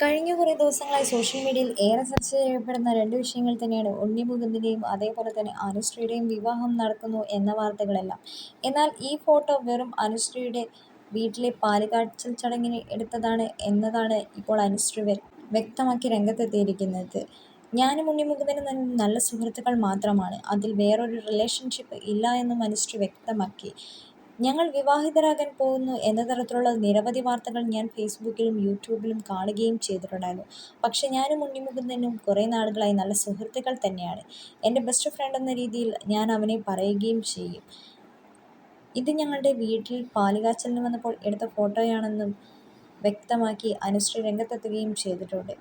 കഴിഞ്ഞ കുറേ ദിവസങ്ങളായി സോഷ്യൽ മീഡിയയിൽ ഏറെ ചർച്ച ചെയ്യപ്പെടുന്ന രണ്ട് വിഷയങ്ങൾ തന്നെയാണ് ഉണ്ണി മുകുന്ദിന്റെയും അതേപോലെ തന്നെ അനുശ്രീയുടെയും വിവാഹം നടക്കുന്നു എന്ന വാർത്തകളെല്ലാം. എന്നാൽ ഈ ഫോട്ടോ വെറും അനുശ്രീയുടെ വീട്ടിലെ പാലുകാച്ചൽ ചടങ്ങിന് എടുത്തതാണ് എന്നതാണ് ഇപ്പോൾ അനുശ്രീ വ്യക്തമാക്കി രംഗത്തെത്തിയിരിക്കുന്നത്. ഞാനും ഉണ്ണി മുകുന്ദനും നല്ല സുഹൃത്തുക്കൾ മാത്രമാണ്. അതിൽ വേറൊരു റിലേഷൻഷിപ്പ് ഇല്ല എന്നും അനുശ്രീ വ്യക്തമാക്കി. ഞങ്ങൾ വിവാഹിതരാകാൻ പോകുന്നു എന്ന തരത്തിലുള്ള നിരവധി വാർത്തകൾ ഞാൻ ഫേസ്ബുക്കിലും യൂട്യൂബിലും കാണുകയും ചെയ്തിട്ടുണ്ടായിരുന്നു. പക്ഷെ ഞാനും ഉണ്ണി മുകുന്ദനും കുറേ നാളുകളായി നല്ല സുഹൃത്തുക്കൾ തന്നെയാണ്. എന്റെ ബെസ്റ്റ് ഫ്രണ്ട് എന്ന രീതിയിൽ ഞാൻ അവനെ പറയുകയും ചെയ്യും. ഇത് ഞങ്ങളുടെ വീട്ടിൽ പാലുകാച്ചലിന് വന്നപ്പോൾ എടുത്ത ഫോട്ടോയാണെന്നും വ്യക്തമാക്കി അനുശ്രീ രംഗത്തെത്തുകയും ചെയ്തിട്ടുണ്ട്.